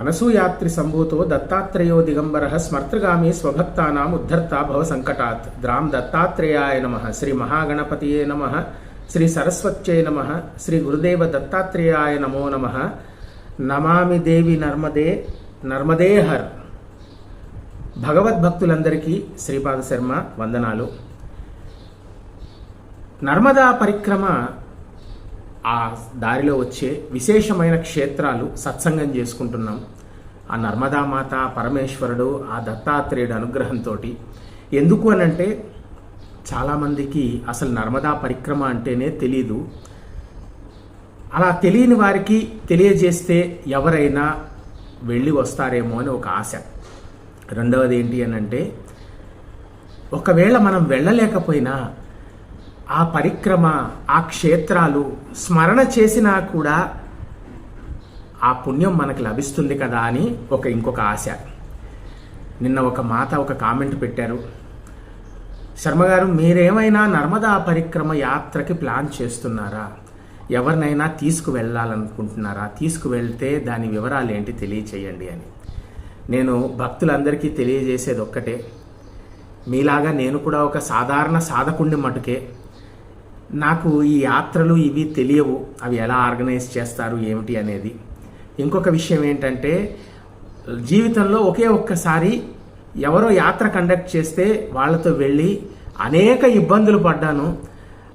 అనసూయాత్రి సంభూతో దత్తాత్రేయో దిగంబర స్మర్తృగామి స్వభక్తానాం ఉద్ధర్త భవ సంకటాత్. ద్రాం దత్తాత్రేయాయ నమ. శ్రీ మహాగణపతియే నమ. శ్రీ సరస్వత్యై నమ. శ్రీ గురుదేవ దత్తాత్రేయాయ నమో నమ. నమామి దేవి నర్మదే నర్మదే హర్. భగవద్భక్తులందరికీ శ్రీపాద శర్మ వందనాలు. నర్మదా పరిక్రమ ఆ దారిలో వచ్చే విశేషమైన క్షేత్రాలు సత్సంగం చేసుకుంటున్నాం. ఆ నర్మదామాత పరమేశ్వరుడు ఆ దత్తాత్రేయుడు అనుగ్రహంతో ఎందుకు అనంటే చాలామందికి అసలు నర్మదా పరిక్రమ అంటేనే తెలీదు. అలా తెలియని వారికి తెలియజేస్తే ఎవరైనా వెళ్ళి వస్తారేమో అని ఒక ఆశ. రెండవది ఏంటి అని అంటే ఒకవేళ మనం వెళ్ళలేకపోయినా ఆ పరిక్రమ ఆ క్షేత్రాలు స్మరణ చేసినా కూడా ఆ పుణ్యం మనకు లభిస్తుంది కదా అని ఒక ఇంకొక ఆశ. నిన్న ఒక మాత ఒక కామెంట్ పెట్టారు. శర్మగారు మీరేమైనా నర్మదా పరిక్రమ యాత్రకి ప్లాన్ చేస్తున్నారా? ఎవరినైనా తీసుకువెళ్ళాలనుకుంటున్నారా? తీసుకువెళ్తే దాని వివరాలు ఏంటి తెలియచేయండి అని. నేను భక్తులందరికీ తెలియజేసేది ఒక్కటే. మీలాగా నేను కూడా ఒక సాధారణ సాధకుడిని మటుకే నాకు ఈ యాత్రలు ఇవి తెలియవు. అవి ఎలా ఆర్గనైజ్ చేస్తారు ఏమిటి అనేది. ఇంకొక విషయం ఏంటంటే జీవితంలో ఒకే ఒక్కసారి ఎవరో యాత్ర కండక్ట్ చేస్తే వాళ్ళతో వెళ్ళి అనేక ఇబ్బందులు పడ్డాను.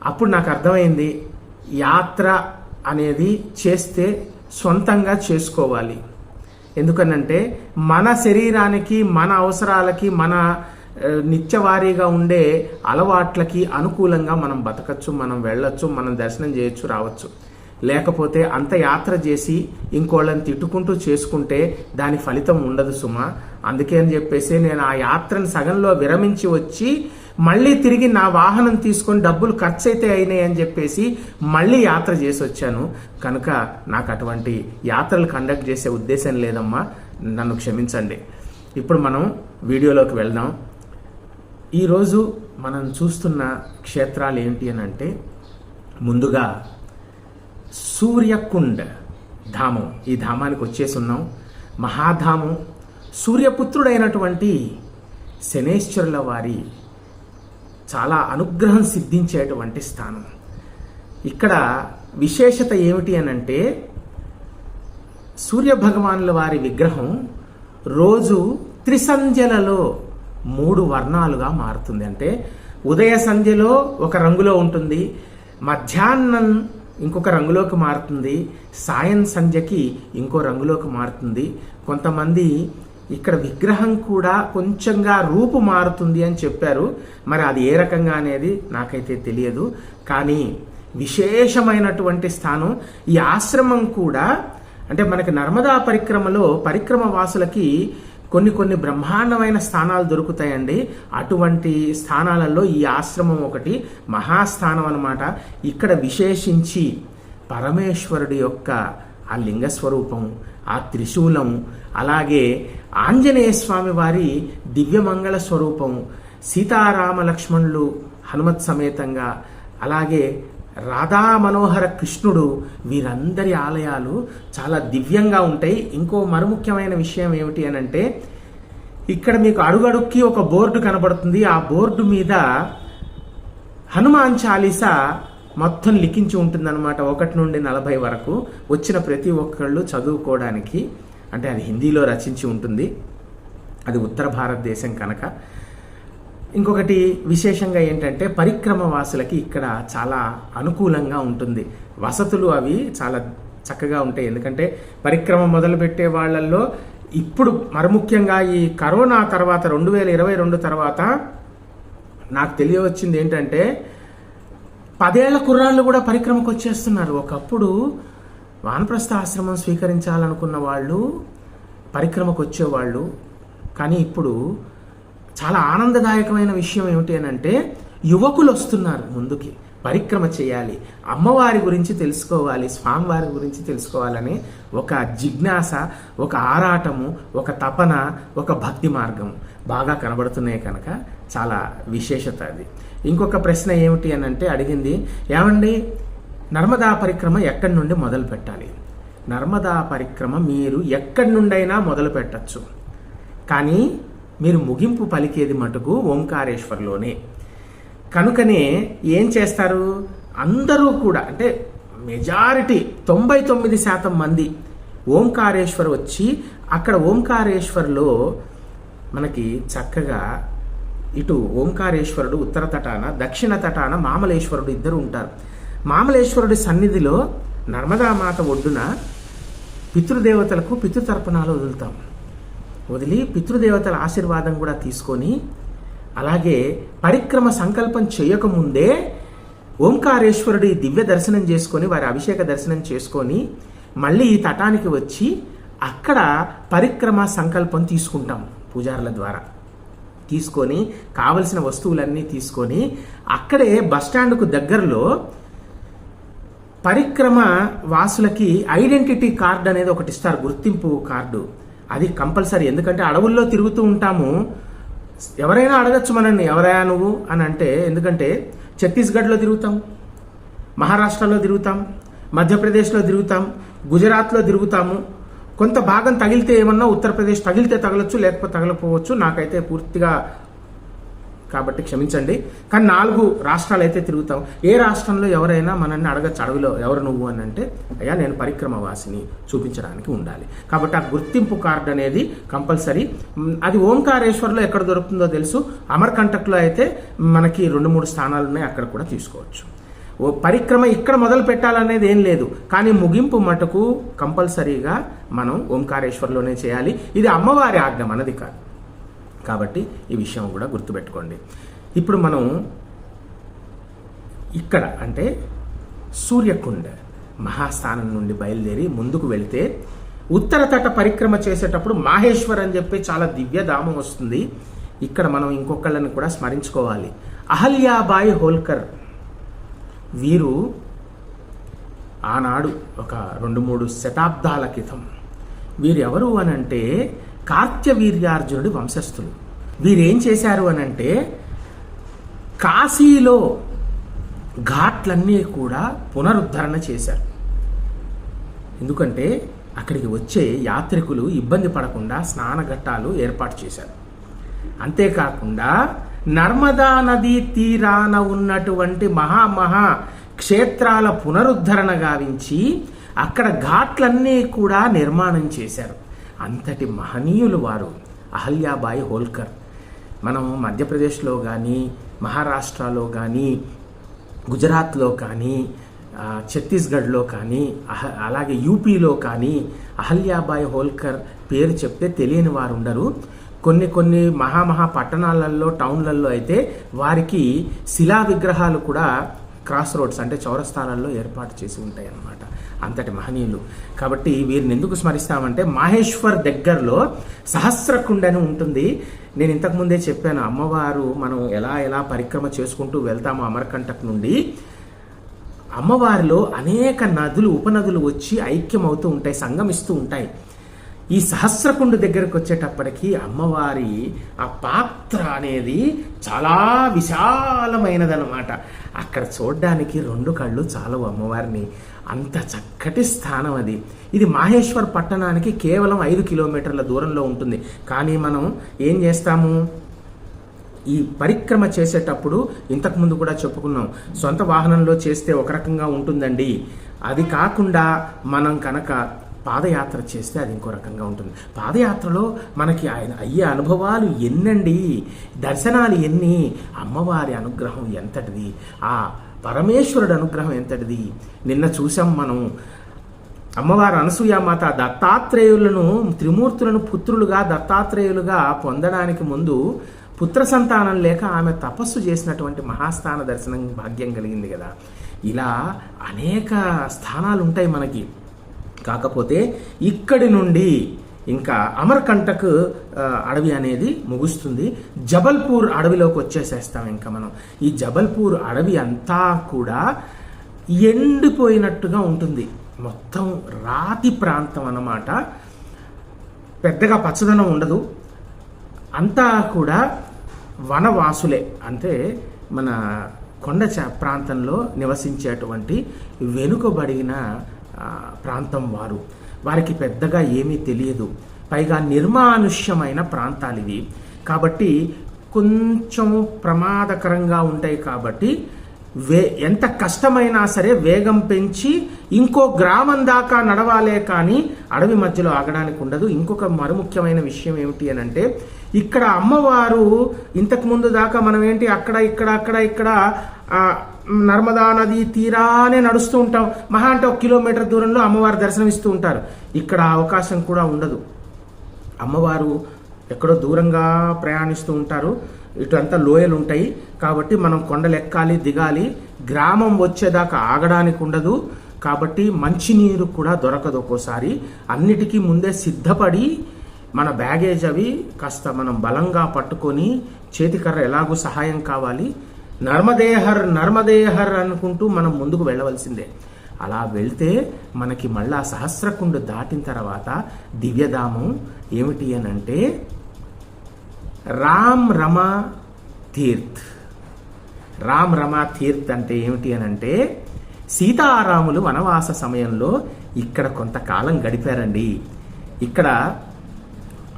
అప్పుడు నాకు అర్థమైంది యాత్ర అనేది చేస్తే సొంతంగా చేసుకోవాలి. ఎందుకనంటే మన శరీరానికి మన అవసరాలకి మన నిత్యవారీగా ఉండే అలవాట్లకి అనుకూలంగా మనం బతకచ్చు మనం వెళ్ళొచ్చు మనం దర్శనం చేయొచ్చు రావచ్చు. లేకపోతే అంత యాత్ర చేసి ఇంకోళ్ళని తిట్టుకుంటూ చేసుకుంటే దాని ఫలితం ఉండదు సుమా. అందుకే అని చెప్పేసి నేను ఆ యాత్రను సగంలో విరమించి వచ్చి మళ్ళీ తిరిగి నా వాహనం తీసుకొని డబ్బులు ఖర్చు అయితే అయినాయి అని చెప్పేసి మళ్ళీ యాత్ర చేసి వచ్చాను. కనుక నాకు అటువంటి యాత్రలు కండక్ట్ చేసే ఉద్దేశం లేదమ్మా. నన్ను క్షమించండి. ఇప్పుడు మనం వీడియోలోకి వెళ్దాం. ఈరోజు మనం చూస్తున్న క్షేత్రాలు ఏంటి అని అంటే ముందుగా సూర్యకుండ్ ధామం. ఈ ధామానికి వచ్చేసి ఉన్నాం. మహాధామం. సూర్యపుత్రుడైనటువంటి శనేశ్వరుల వారి చాలా అనుగ్రహం సిద్ధించేటువంటి స్థానం. ఇక్కడ విశేషత ఏమిటి అని అంటే సూర్య వారి విగ్రహం రోజు త్రిసంధ్యలలో మూడు వర్ణాలుగా మారుతుంది. అంటే ఉదయ సంధ్యలో ఒక రంగులో ఉంటుంది మధ్యాహ్నం ఇంకొక రంగులోకి మారుతుంది సాయం సంధ్యకి ఇంకో రంగులోకి మారుతుంది. కొంతమంది ఇక్కడ విగ్రహం కూడా కొంచెంగా రూపు మారుతుంది అని చెప్పారు. మరి అది ఏ రకంగా అనేది నాకైతే తెలియదు. కానీ విశేషమైనటువంటి స్థానం ఈ ఆశ్రమం కూడా అంటే మనకి నర్మదా పరిక్రమలో పరిక్రమ వాసులకి కొన్ని కొన్ని బ్రహ్మాండమైన స్థానాలు దొరుకుతాయండి. అటువంటి స్థానాలలో ఈ ఆశ్రమం ఒకటి మహాస్థానం అన్నమాట. ఇక్కడ విశేషించి పరమేశ్వరుడి యొక్క ఆ లింగ స్వరూపం ఆ త్రిశూలం అలాగే ఆంజనేయ స్వామి వారి దివ్యమంగళ స్వరూపం సీతారామ లక్ష్మణులు హనుమత్ సమేతంగా అలాగే రాధా మనోహర కృష్ణుడు వీరందరి ఆలయాలు చాలా దివ్యంగా ఉంటాయి. ఇంకో మరుముఖ్యమైన విషయం ఏమిటి అని అంటే ఇక్కడ మీకు అడుగడుక్కి ఒక బోర్డు కనబడుతుంది. ఆ బోర్డు మీద హనుమాన్ చాలీసా మొత్తం లిఖించి ఉంటుందన్నమాట. ఒకటి నుండి నలభై వరకు వచ్చిన ప్రతి ఒక్కళ్ళు చదువుకోవడానికి అంటే అది హిందీలో రచించి ఉంటుంది. అది ఉత్తర భారతదేశం కనుక. ఇంకొకటి విశేషంగా ఏంటంటే పరిక్రమ వాసులకి ఇక్కడ చాలా అనుకూలంగా ఉంటుంది. వసతులు అవి చాలా చక్కగా ఉంటాయి. ఎందుకంటే పరిక్రమ మొదలుపెట్టే వాళ్ళల్లో ఇప్పుడు మరముఖ్యంగా ఈ కరోనా తర్వాత రెండు వేల ఇరవై రెండు తర్వాత నాకు తెలియవచ్చింది ఏంటంటే పదేళ్ళ కుర్రాళ్ళు కూడా పరిక్రమకు వచ్చేస్తున్నారు. ఒకప్పుడు వానప్రస్థ ఆశ్రమం స్వీకరించాలనుకున్న వాళ్ళు పరిక్రమకు వచ్చేవాళ్ళు. కానీ ఇప్పుడు చాలా ఆనందదాయకమైన విషయం ఏమిటి అని అంటే యువకులు వస్తున్నారు ముందుకి. పరిక్రమ చేయాలి. అమ్మవారి గురించి తెలుసుకోవాలి స్వామివారి గురించి తెలుసుకోవాలని ఒక జిజ్ఞాస ఒక ఆరాటము ఒక తపన ఒక భక్తి మార్గం బాగా కనబడుతున్నాయి కనుక చాలా విశేషత అది. ఇంకొక ప్రశ్న ఏమిటి అని అంటే అడిగింది ఏమండి నర్మదా పరిక్రమ ఎక్కడి నుండి మొదలు పెట్టాలి? నర్మదా పరిక్రమ మీరు ఎక్కడి నుండైనా మొదలు పెట్టచ్చు. కానీ మీరు ముగింపు పలికేది మటుకు ఓంకారేశ్వర్లోనే. కనుకనే ఏం చేస్తారు? అందరూ కూడా అంటే మెజారిటీ తొంభై తొమ్మిది శాతం మంది ఓంకారేశ్వర్ వచ్చి అక్కడ ఓంకారేశ్వర్లో మనకి చక్కగా ఇటు ఓంకారేశ్వరుడు ఉత్తర తటాన దక్షిణ తటాన మామలేశ్వరుడు ఇద్దరు ఉంటారు. మామలేశ్వరుడి సన్నిధిలో నర్మదామాత ఒడ్డున పితృదేవతలకు పితృతర్పణాలు వదులుతాం. వదిలి పితృదేవతల ఆశీర్వాదం కూడా తీసుకొని అలాగే పరిక్రమ సంకల్పం చేయకముందే ఓంకారేశ్వరుడి దివ్య దర్శనం చేసుకొని వారి అభిషేక దర్శనం చేసుకొని మళ్ళీ ఈ తటానికి వచ్చి అక్కడ పరిక్రమ సంకల్పం తీసుకుంటాం పూజారుల ద్వారా. తీసుకొని కావలసిన వస్తువులన్నీ తీసుకొని అక్కడే బస్టాండ్కు దగ్గరలో పరిక్రమ వాసులకి ఐడెంటిటీ కార్డు అనేది ఒకటి ఇస్తారు గుర్తింపు కార్డు. అది కంపల్సరీ. ఎందుకంటే అడవుల్లో తిరుగుతూ ఉంటాము. ఎవరైనా అడగచ్చు మనల్ని ఎవరయ్యా నువ్వు అని అంటే ఎందుకంటే ఛత్తీస్గఢ్లో తిరుగుతాం మహారాష్ట్రలో తిరుగుతాం మధ్యప్రదేశ్లో తిరుగుతాం గుజరాత్లో తిరుగుతాము. కొంత భాగం తగిలితే ఏమన్నా ఉత్తరప్రదేశ్ తగిలితే తగలొచ్చు లేకపోతే తగలపోవచ్చు నాకైతే పూర్తిగా కాబట్టి క్షమించండి. కానీ నాలుగు రాష్ట్రాలు అయితే తిరుగుతాం. ఏ రాష్ట్రంలో ఎవరైనా మనల్ని అడగచ్చు అడవిలో ఎవరు నువ్వు అని అంటే అయ్యా నేను పరిక్రమ వాసిని చూపించడానికి ఉండాలి. కాబట్టి ఆ గుర్తింపు కార్డు అనేది కంపల్సరీ. అది ఓంకారేశ్వర్లో ఎక్కడ దొరుకుతుందో తెలుసు. అమర్కంటక్లో అయితే మనకి రెండు మూడు స్థానాలు ఉన్నాయి అక్కడ కూడా తీసుకోవచ్చు. ఓ పరిక్రమ ఇక్కడ మొదలు పెట్టాలనేది ఏం లేదు. కానీ ముగింపు మటుకు కంపల్సరీగా మనం ఓంకారేశ్వర్లోనే చేయాలి. ఇది అమ్మవారి ఆజ్ఞ మనది కాదు. కాబట్టి ఈ విషయం కూడా గుర్తుపెట్టుకోండి. ఇప్పుడు మనం ఇక్కడ అంటే సూర్యకుండ మహాస్థానం నుండి బయలుదేరి ముందుకు వెళితే ఉత్తర తట పరిక్రమ చేసేటప్పుడు మాహేశ్వర్ అని చెప్పి చాలా దివ్యధామం వస్తుంది. ఇక్కడ మనం ఇంకొకళ్ళని కూడా స్మరించుకోవాలి. అహల్యాబాయి హోల్కర్ వీరు ఆనాడు ఒక రెండు మూడు శతాబ్దాల క్రితం వీరెవరు అనంటే కార్త్యవీర్యార్జునుడి వంశస్థులు. వీరేం చేశారు అనంటే కాశీలో ఘాట్లన్నీ కూడా పునరుద్ధరణ చేశారు. ఎందుకంటే అక్కడికి వచ్చే యాత్రికులు ఇబ్బంది పడకుండా స్నానఘట్టాలు ఏర్పాటు చేశారు. అంతేకాకుండా నర్మదా నదీ తీరాన ఉన్నటువంటి మహామహా క్షేత్రాల పునరుద్ధరణ గావించి అక్కడ ఘాట్లన్నీ కూడా నిర్మాణం చేశారు. అంతటి మహనీయులు వారు అహల్యాబాయి హోల్కర్. మనం మధ్యప్రదేశ్లో కానీ మహారాష్ట్రలో కానీ గుజరాత్లో కానీ ఛత్తీస్గఢ్లో కానీ అహ అలాగే యూపీలో కానీ అహల్యాబాయి హోల్కర్ పేరు చెప్తే తెలియని వారు ఉండరు. కొన్ని కొన్ని మహామహా పట్టణాలలో టౌన్లలో అయితే వారికి శిలా విగ్రహాలు కూడా క్రాస్ రోడ్స్ అంటే చౌరస్థానాల్లో ఏర్పాటు చేసి ఉంటాయి అన్నమాట అంతటి మహనీయులు. కాబట్టి వీరిని ఎందుకు స్మరిస్తామంటే మహేశ్వర్ దగ్గరలో సహస్రకుండని ఉంటుంది. నేను ఇంతకుముందే చెప్పాను అమ్మవారు మనం ఎలా ఎలా పరిక్రమ చేసుకుంటూ వెళ్తాము అమరకంటక్ నుండి అమ్మవారిలో అనేక నదులు ఉపనదులు వచ్చి ఐక్యమవుతూ ఉంటాయి సంగమిస్తూ ఉంటాయి. ఈ సహస్రకుండు దగ్గరకు వచ్చేటప్పటికి అమ్మవారి ఆ పాత్ర అనేది చాలా విశాలమైనదనమాట అక్కడ చూడడానికి రెండు కళ్ళు చాలవు అమ్మవారిని. అంత చక్కటి స్థానం అది. ఇది మాహేశ్వర్ పట్టణానికి కేవలం ఐదు కిలోమీటర్ల దూరంలో ఉంటుంది. కానీ మనం ఏం చేస్తాము? ఈ పరిక్రమ చేసేటప్పుడు ఇంతకుముందు కూడా చెప్పుకున్నాం. సొంత వాహనంలో చేస్తే ఒక రకంగా ఉంటుందండి. అది కాకుండా మనం కనుక పాదయాత్ర చేస్తే అది ఇంకో రకంగా ఉంటుంది. పాదయాత్రలో మనకి ఆయన అయ్యే అనుభవాలు ఎన్నండి? దర్శనాలు ఎన్ని? అమ్మవారి అనుగ్రహం ఎంతటిది? ఆ పరమేశ్వరుడు అనుగ్రహం ఎంతటిది? నిన్న చూసాం మనం. అమ్మవారు అనసూయామాత దత్తాత్రేయులను త్రిమూర్తులను పుత్రులుగా దత్తాత్రేయులుగా పొందడానికి ముందు పుత్ర సంతానం లేక ఆమె తపస్సు చేసినటువంటి మహాస్థాన దర్శనం భాగ్యం కలిగింది కదా. ఇలా అనేక స్థానాలు ఉంటాయి మనకి. కాకపోతే ఇక్కడి నుండి ఇంకా అమర్కంటక్ అడవి అనేది ముగుస్తుంది. జబల్పూర్ అడవిలోకి వచ్చేసేస్తాం ఇంకా మనం. ఈ జబల్పూర్ అడవి అంతా కూడా ఎండిపోయినట్టుగా ఉంటుంది. మొత్తం రాతి ప్రాంతం అన్నమాట. పెద్దగా పచ్చదనం ఉండదు. అంతా కూడా వనవాసులే. అంటే మన కొండ ప్రాంతంలో నివసించేటువంటి వెనుకబడిన ప్రాంతం వారు. వారికి పెద్దగా ఏమీ తెలియదు. పైగా నిర్మానుష్యమైన ప్రాంతాలు ఇవి. కాబట్టి కొంచెం ప్రమాదకరంగా ఉంటాయి కాబట్టి వే ఎంత కష్టమైనా సరే వేగం పెంచి ఇంకో గ్రామం దాకా నడవాలే కానీ అడవి మధ్యలో ఆగడానికి ఉండదు. ఇంకొక మరు ముఖ్యమైన విషయం ఏమిటి అని అంటే ఇక్కడ అమ్మవారు ఇంతకు ముందు దాకా మనం ఏంటి అక్కడ ఇక్కడ అక్కడ ఇక్కడ నర్మదా నది తీరానే నడుస్తూ ఉంటాం. మహా అంటే ఒక కిలోమీటర్ దూరంలో అమ్మవారు దర్శనమిస్తూ ఉంటారు. ఇక్కడ అవకాశం కూడా ఉండదు. అమ్మవారు ఎక్కడో దూరంగా ప్రయాణిస్తూ ఉంటారు. ఇటు అంతా లోయలు ఉంటాయి. కాబట్టి మనం కొండలెక్కాలి దిగాలి. గ్రామం వచ్చేదాకా ఆగడానికి ఉండదు. కాబట్టి మంచినీరు కూడా దొరకదు ఒక్కోసారి. అన్నిటికీ ముందే సిద్ధపడి మన బ్యాగేజ్ అవి కాస్త మనం బలంగా పట్టుకొని చేతికర్ర ఎలాగూ సహాయం కావాలి. నర్మదేహర్ నర్మదేహర్ అనుకుంటూ మనం ముందుకు వెళ్ళవలసిందే. అలా వెళ్తే మనకి మళ్ళా సహస్రకుండు దాటిన తర్వాత దివ్యధామం ఏమిటి అని అంటే రామ్ రమ తీర్థ్. రామ్ రమ తీర్థ్ అంటే ఏమిటి అని అంటే సీతారాములు వనవాస సమయంలో ఇక్కడ కొంతకాలం గడిపారండి. ఇక్కడ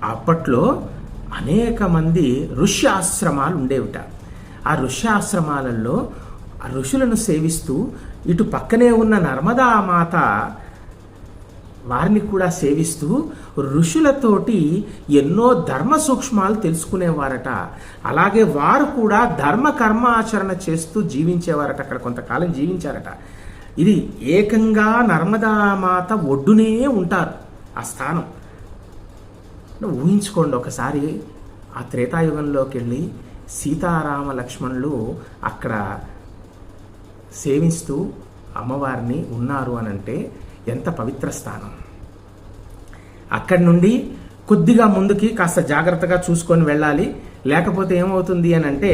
అప్పట్లో అనేక మంది ఋష్యాశ్రమాలు ఉండేవిట. ఆ ఋష్యాశ్రమాలలో ఆ ఋషులను సేవిస్తూ ఇటు పక్కనే ఉన్న నర్మదా మాత వారిని కూడా సేవిస్తూ ఋషులతోటి ఎన్నో ధర్మ సూక్ష్మాలు తెలుసుకునేవారట. అలాగే వారు కూడా ధర్మ కర్మాచరణ చేస్తూ జీవించేవారట అక్కడ కొంతకాలం జీవించారట. ఇది ఏకంగా నర్మదా మాత ఒడ్డునే ఉంటారు ఆ స్థానం. ఊహించుకోండి ఒకసారి ఆ త్రేతాయుగంలోకి వెళ్ళి సీతారామ లక్ష్మణులు అక్కడ సేవిస్తూ అమ్మవారిని ఉన్నారు అని అంటే ఎంత పవిత్ర స్థానం. అక్కడి నుండి కొద్దిగా ముందుకి కాస్త జాగ్రత్తగా చూసుకొని వెళ్ళాలి. లేకపోతే ఏమవుతుంది అని అంటే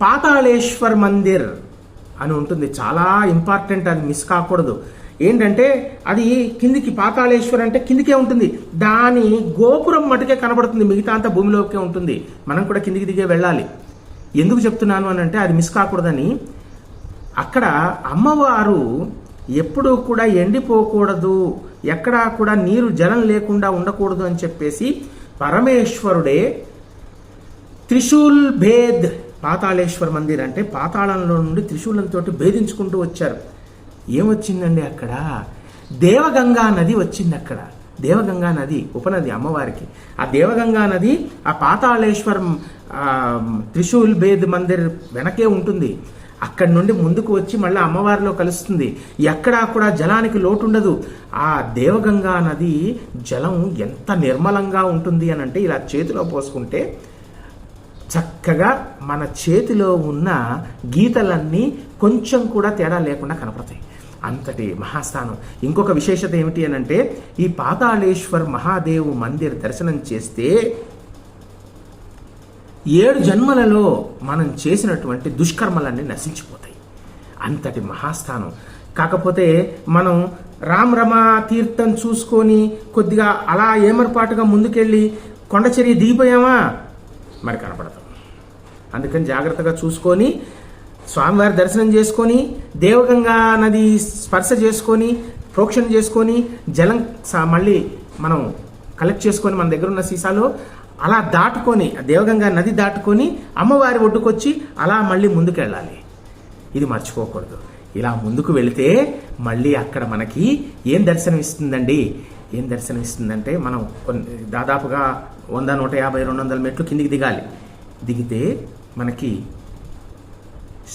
పాతాళేశ్వర్ మందిర్ అని ఉంటుంది. చాలా ఇంపార్టెంట్ అది మిస్ కాకూడదు. ఏంటంటే అది కిందికి పాతాళేశ్వర్ అంటే కిందికే ఉంటుంది. దాని గోపురం మటుకే కనబడుతుంది. మిగతా అంతా భూమిలోకే ఉంటుంది. మనం కూడా కిందికి దిగే వెళ్ళాలి. ఎందుకు చెప్తున్నాను అని అంటే అది మిస్ కాకూడదని. అక్కడ అమ్మవారు ఎప్పుడూ కూడా ఎండిపోకూడదు. ఎక్కడా కూడా నీరు జలం లేకుండా ఉండకూడదు అని చెప్పేసి పరమేశ్వరుడే త్రిశూల్ భేద్ పాతాళేశ్వర మందిర్ అంటే పాతాళంలో నుండి త్రిశూలంతో భేదించుకుంటూ వచ్చారు. ఏమొచ్చిందండి అక్కడ? దేవగంగా నది వచ్చింది అక్కడ. దేవగంగా నది ఉపనది అమ్మవారికి. ఆ దేవగంగా నది ఆ పాతాళేశ్వరం త్రిశూల్ భేద్ మందిర్ వెనకే ఉంటుంది. అక్కడి నుండి ముందుకు వచ్చి మళ్ళీ అమ్మవారిలో కలుస్తుంది. ఎక్కడా కూడా జలానికి లోటు ఉండదు ఆ దేవగంగా నది జలం ఎంత నిర్మలంగా ఉంటుంది అని అంటే ఇలా చేతిలో పోసుకుంటే చక్కగా మన చేతిలో ఉన్న గీతలన్నీ కొంచెం కూడా తేడా లేకుండా కనపడతాయి. అంతటి మహాస్థానం. ఇంకొక విశేషత ఏమిటి అని అంటే ఈ పాతాళేశ్వర్ మహాదేవ్ మందిర్ దర్శనం చేస్తే ఏడు జన్మలలో మనం చేసినటువంటి దుష్కర్మలన్నీ నశించిపోతాయి. అంతటి మహాస్థానం. కాకపోతే మనం రామ్ తీర్థం చూసుకొని కొద్దిగా అలా ఏమరపాటుగా ముందుకెళ్ళి కొండచెరి దిగిపోయామా మరి కనపడతాం. అందుకని జాగ్రత్తగా చూసుకొని స్వామివారి దర్శనం చేసుకొని దేవగంగా నది స్పర్శ చేసుకొని ప్రోక్షణ చేసుకొని జలం స- మళ్ళీ మనం కలెక్ట్ చేసుకొని మన దగ్గర ఉన్న సీసాలో అలా దాటుకొని దేవగంగా నది దాటుకొని అమ్మవారి ఒడ్డుకొచ్చి అలా మళ్ళీ ముందుకెళ్ళాలి. ఇది మర్చిపోకూడదు. ఇలా ముందుకు వెళితే మళ్ళీ అక్కడ మనకి ఏం దర్శనం ఇస్తుందండి ఏం దర్శనం ఇస్తుందంటే మనం కొన్ని దాదాపుగా వంద నూట యాభై రెండు వందల మెట్లు కిందికి దిగాలి. దిగితే మనకి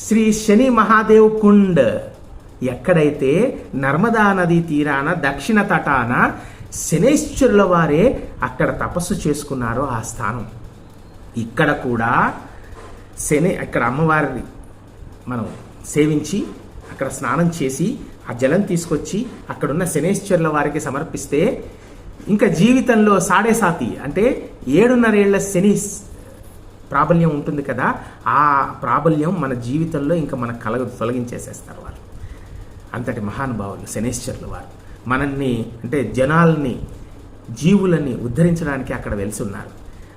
శ్రీ శని మహాదేవ్ కుండ్. ఎక్కడైతే నర్మదా నదీ తీరాన దక్షిణ తటాన శనేశ్వరుల వారే అక్కడ తపస్సు చేసుకున్నారో ఆ స్థానం. ఇక్కడ కూడా శని అక్కడ అమ్మవారిని మనం సేవించి అక్కడ స్నానం చేసి ఆ జలం తీసుకొచ్చి అక్కడున్న శనేశ్వరుల వారికి సమర్పిస్తే ఇంకా జీవితంలో సాడే సాతి అంటే ఏడున్నరేళ్ళ శని ప్రాబల్యం ఉంటుంది కదా ఆ ప్రాబల్యం మన జీవితంలో ఇంకా మన కలగ తొలగించేసేస్తారు వారు అంతటి మహానుభావులు శనేశ్వరులు వారు. మనల్ని అంటే జనాల్ని జీవులని ఉద్ధరించడానికి అక్కడ వెలిసి ఉన్నారు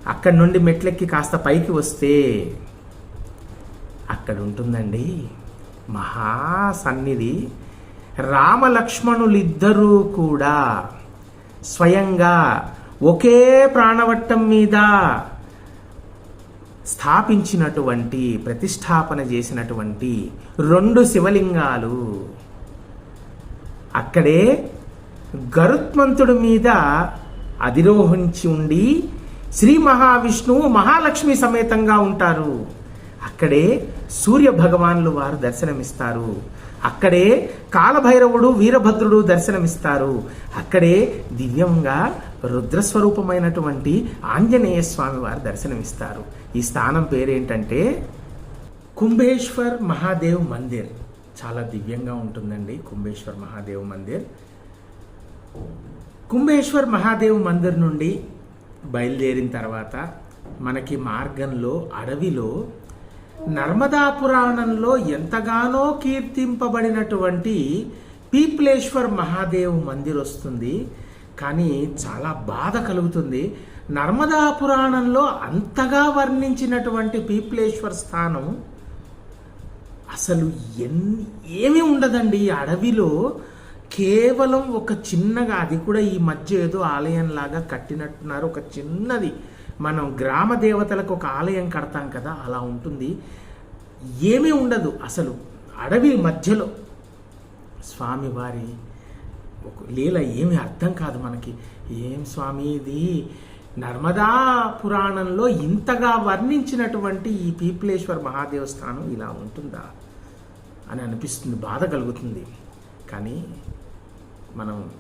అక్కడి నుండి మెట్లెక్కి కాస్త పైకి వస్తే అక్కడ ఉంటుందండి మహా సన్నిధి రామలక్ష్మణులిద్దరూ కూడా స్వయంగా ఒకే ప్రాణవట్టం మీద స్థాపించినటువంటి ప్రతిష్టాపన చేసినటువంటి రెండు శివలింగాలు. అక్కడే గరుత్మంతుడి మీద అధిరోహించి ఉండి శ్రీ మహావిష్ణువు మహాలక్ష్మి సమేతంగా ఉంటారు. అక్కడే సూర్య భగవానులు వారు దర్శనమిస్తారు. అక్కడే కాలభైరవుడు వీరభద్రుడు దర్శనమిస్తారు. అక్కడే దివ్యంగా రుద్రస్వరూపమైనటువంటి ఆంజనేయ స్వామి వారు దర్శనమిస్తారు. ఈ స్థానం పేరేంటంటే కుంభేశ్వర్ మహాదేవ్ మందిర్. చాలా దివ్యంగా ఉంటుందండి కుంభేశ్వర్ మహాదేవ్ మందిర్. కుంభేశ్వర్ మహాదేవ్ మందిర్ నుండి బయలుదేరిన తర్వాత మనకి మార్గంలో అడవిలో నర్మదా పురాణంలో ఎంతగానో కీర్తింపబడినటువంటి పీప్లేశ్వర్ మహాదేవ్ మందిర్ వస్తుంది కానీ చాలా బాధ కలుగుతుంది. నర్మదా పురాణంలో అంతగా వర్ణించినటువంటి పీప్లేశ్వర్ స్థానం అసలు ఎన్ని ఏమీ ఉండదండి. ఈ అడవిలో కేవలం ఒక చిన్నగా అది కూడా ఈ మధ్య ఏదో ఆలయంలాగా కట్టినట్టున్నారు. ఒక చిన్నది మనం గ్రామ దేవతలకు ఒక ఆలయం కడతాం కదా అలా ఉంటుంది. ఏమీ ఉండదు. అసలు అడవి మధ్యలో స్వామివారి ఒక లీల ఏమీ అర్థం కాదు మనకి. ఏం స్వామి ఇది నర్మదా పురాణంలో ఇంతగా వర్ణించినటువంటి ఈ పీపులేశ్వర్ మహాదేవస్థానం ఇలా ఉంటుందా? అని అనిపిస్తుంది బాధ కలుగుతుంది. కానీ మనం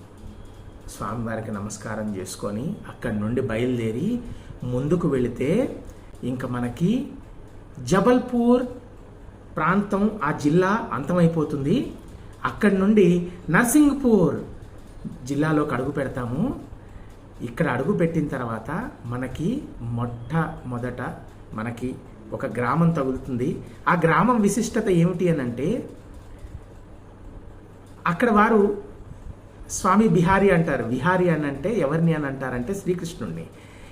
స్వామివారికి నమస్కారం చేసుకొని అక్కడి నుండి బయలుదేరి ముందుకు వెళితే ఇంకా మనకి జబల్పూర్ ప్రాంతం ఆ జిల్లా అంతమైపోతుంది. అక్కడి నుండి నర్సింగ్పూర్ జిల్లాలోకి అడుగు పెడతాము. ఇక్కడ అడుగు పెట్టిన తర్వాత మనకి మొట్టమొదట మనకి ఒక గ్రామం తగులుతుంది. ఆ గ్రామం విశిష్టత ఏమిటి అని అంటే అక్కడ వారు స్వామి బిహారీ అంటారు. విహారీ అని అంటే ఎవరిని అని అంటారంటే శ్రీకృష్ణుడిని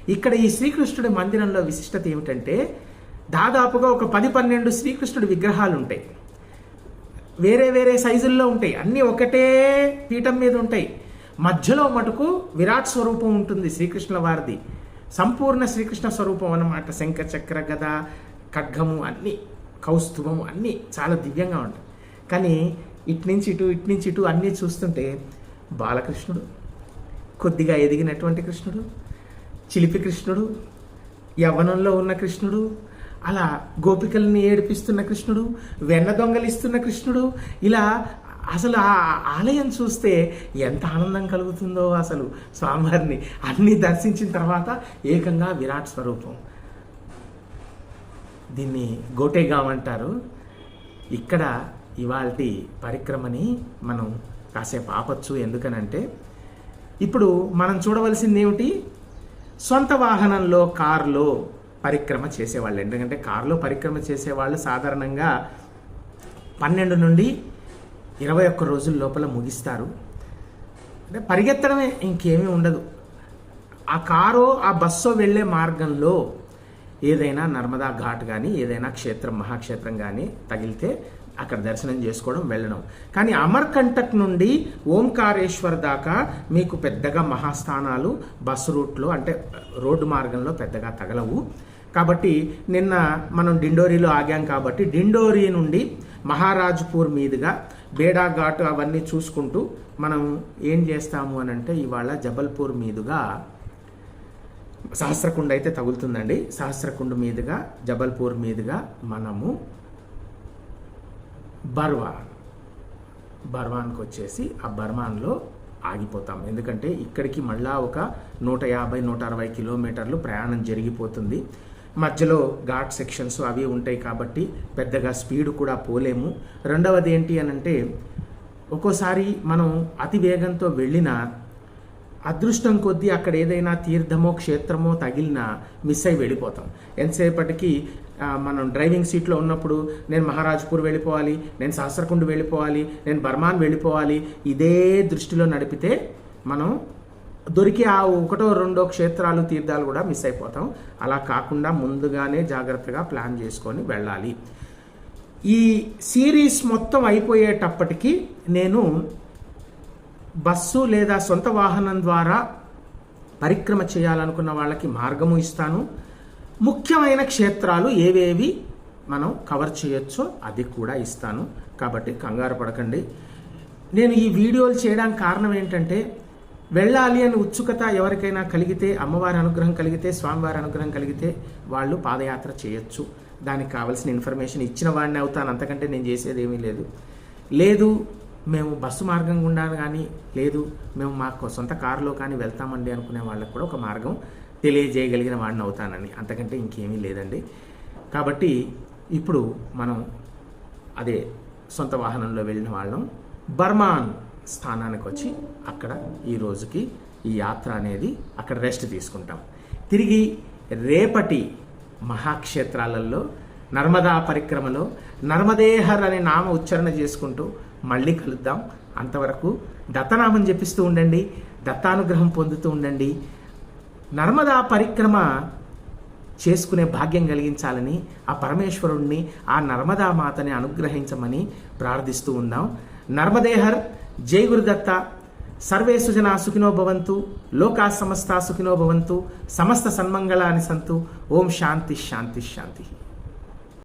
ఇక్కడ ఈ శ్రీకృష్ణుడి మందిరంలో విశిష్టత ఏమిటంటే దాదాపుగా ఒక పది పన్నెండు శ్రీకృష్ణుడి విగ్రహాలు ఉంటాయి. వేరే వేరే సైజుల్లో ఉంటాయి. అన్నీ ఒకటే పీఠం మీద ఉంటాయి. మధ్యలో మటుకు విరాట్ స్వరూపం ఉంటుంది శ్రీకృష్ణుల వారిది. సంపూర్ణ శ్రీకృష్ణ స్వరూపం అన్నమాట. శంఖ చక్ర గద ఖడ్గము అన్నీ కౌస్తుభము అన్నీ చాలా దివ్యంగా ఉంటాయి. కానీ ఇటు నుంచి ఇటు ఇటు నుంచి ఇటు అన్నీ చూస్తుంటే బాలకృష్ణుడు కొద్దిగా ఎదిగినటువంటి కృష్ణుడు చిలిపి కృష్ణుడు యవ్వనంలో ఉన్న కృష్ణుడు అలా గోపికల్ని ఏడిపిస్తున్న కృష్ణుడు వెన్న దొంగలిస్తున్న కృష్ణుడు ఇలా అసలు ఆ ఆలయం చూస్తే ఎంత ఆనందం కలుగుతుందో అసలు స్వామివారిని అన్ని దర్శించిన తర్వాత ఏకంగా విరాట్ స్వరూపం. దీన్ని గోటేగాం అంటారు. ఇక్కడ ఇవాల్టి పరిక్రమని మనం కాసేపు ఆపచ్చు. ఎందుకనంటే ఇప్పుడు మనం చూడవలసింది ఏమిటి సొంత వాహనంలో కారులో పరిక్రమ చేసేవాళ్ళు. ఎందుకంటే కారులో పరిక్రమ చేసేవాళ్ళు సాధారణంగా పన్నెండు నుండి ఇరవై ఒక్క రోజుల లోపల ముగిస్తారు. అంటే పరిగెత్తడమే ఇంకేమీ ఉండదు. ఆ కారో ఆ బస్సో వెళ్ళే మార్గంలో ఏదైనా నర్మదా ఘాట్ కానీ ఏదైనా క్షేత్రం మహాక్షేత్రం కానీ తగిలితే అక్కడ దర్శనం చేసుకోవడం వెళ్ళడం. కానీ అమర్కంటక్ నుండి ఓంకారేశ్వర్ దాకా మీకు పెద్దగా మహాస్థానాలు బస్సు రూట్లో అంటే రోడ్డు మార్గంలో పెద్దగా తగలవు. కాబట్టి నిన్న మనం డిండోరీలో ఆగాం కాబట్టి డిండోరీ నుండి మహారాజ్పూర్ మీదుగా బేడా ఘాట్ అవన్నీ చూసుకుంటూ మనం ఏం చేస్తాము అని అంటే ఇవాళ జబల్పూర్ మీదుగా సహస్రకుండ అయితే తగులుతుందండి. సహస్రకుండ మీదుగా జబల్పూర్ మీదుగా మనము బర్వాన్ బర్వాన్కి వచ్చేసి ఆ బర్వాన్లో ఆగిపోతాం. ఎందుకంటే ఇక్కడికి మళ్ళా ఒక నూట యాభై నూట అరవై కిలోమీటర్లు ప్రయాణం జరిగిపోతుంది. మధ్యలో ఘాట్ సెక్షన్స్ అవి ఉంటాయి కాబట్టి పెద్దగా స్పీడ్ కూడా పోలేము. రెండవది ఏంటి అని అంటే ఒక్కోసారి మనం అతి వేగంతో వెళ్ళినా అదృష్టం కొద్దీ అక్కడ ఏదైనా తీర్థమో క్షేత్రమో తగిలినా మిస్ అయి వెళ్ళిపోతాం. ఎంతసేపటికి మనం డ్రైవింగ్ సీట్లో ఉన్నప్పుడు నేను మహారాజ్పూర్ వెళ్ళిపోవాలి నేను సహస్రకుండ్ వెళ్ళిపోవాలి నేను బర్మాన్ వెళ్ళిపోవాలి ఇదే దృష్టిలో నడిపితే మనం దొరికి ఆ ఒకటో రెండో క్షేత్రాలు తీర్థాలు కూడా మిస్ అయిపోతాం. అలా కాకుండా ముందుగానే జాగ్రత్తగా ప్లాన్ చేసుకొని వెళ్ళాలి. ఈ సిరీస్ మొత్తం అయిపోయేటప్పటికి నేను బస్సు లేదా సొంత వాహనం ద్వారా పరిక్రమ చేయాలనుకున్న వాళ్ళకి మార్గము ఇస్తాను. ముఖ్యమైన క్షేత్రాలు ఏవేవి మనం కవర్ చేయొచ్చో అది కూడా ఇస్తాను. కాబట్టి కంగారు పడకండి. నేను ఈ వీడియోలు చేయడానికి కారణం ఏంటంటే వెళ్ళాలి అని ఉత్సుకత ఎవరికైనా కలిగితే అమ్మవారి అనుగ్రహం కలిగితే స్వామివారి అనుగ్రహం కలిగితే వాళ్ళు పాదయాత్ర చేయొచ్చు. దానికి కావాల్సిన ఇన్ఫర్మేషన్ ఇచ్చిన వాడిని అవుతాను. అంతకంటే నేను చేసేది ఏమీ లేదు. లేదు మేము బస్సు మార్గం గుండా కానీ లేదు మేము మాకు సొంత కారులో కానీ వెళ్తామండి అనుకునే వాళ్ళకు కూడా ఒక మార్గం తెలియజేయగలిగిన వాడిని అవుతానని అంతకంటే ఇంకేమీ లేదండి. కాబట్టి ఇప్పుడు మనం అదే సొంత వాహనంలో వెళ్ళిన వాళ్ళం. బర్మాన్ స్థానానికి వచ్చి అక్కడ ఈ రోజుకి ఈ యాత్ర అనేది అక్కడ రెస్ట్ తీసుకుంటాం. తిరిగి రేపటి మహాక్షేత్రాలలో నర్మదా పరిక్రమలో నర్మదేహర్ అనే నామ ఉచ్చారణ చేసుకుంటూ మళ్ళీ కలుద్దాం. అంతవరకు దత్తనామం జపిస్తూ ఉండండి దత్తానుగ్రహం పొందుతూ ఉండండి. నర్మదా పరిక్రమ చేసుకునే భాగ్యం కలిగించాలని ఆ పరమేశ్వరుణ్ణి ఆ నర్మదా మాతని అనుగ్రహించమని ప్రార్థిస్తూ ఉందాం నర్మదేహర్ జై గురుదత్త. సర్వే సుజనా సుఖినో భవంతు. లోకా సమస్త సుఖినో భవంతు. సమస్త సన్మంగళాని సంతు. ఓం శాంతి శాంతి శాంతి.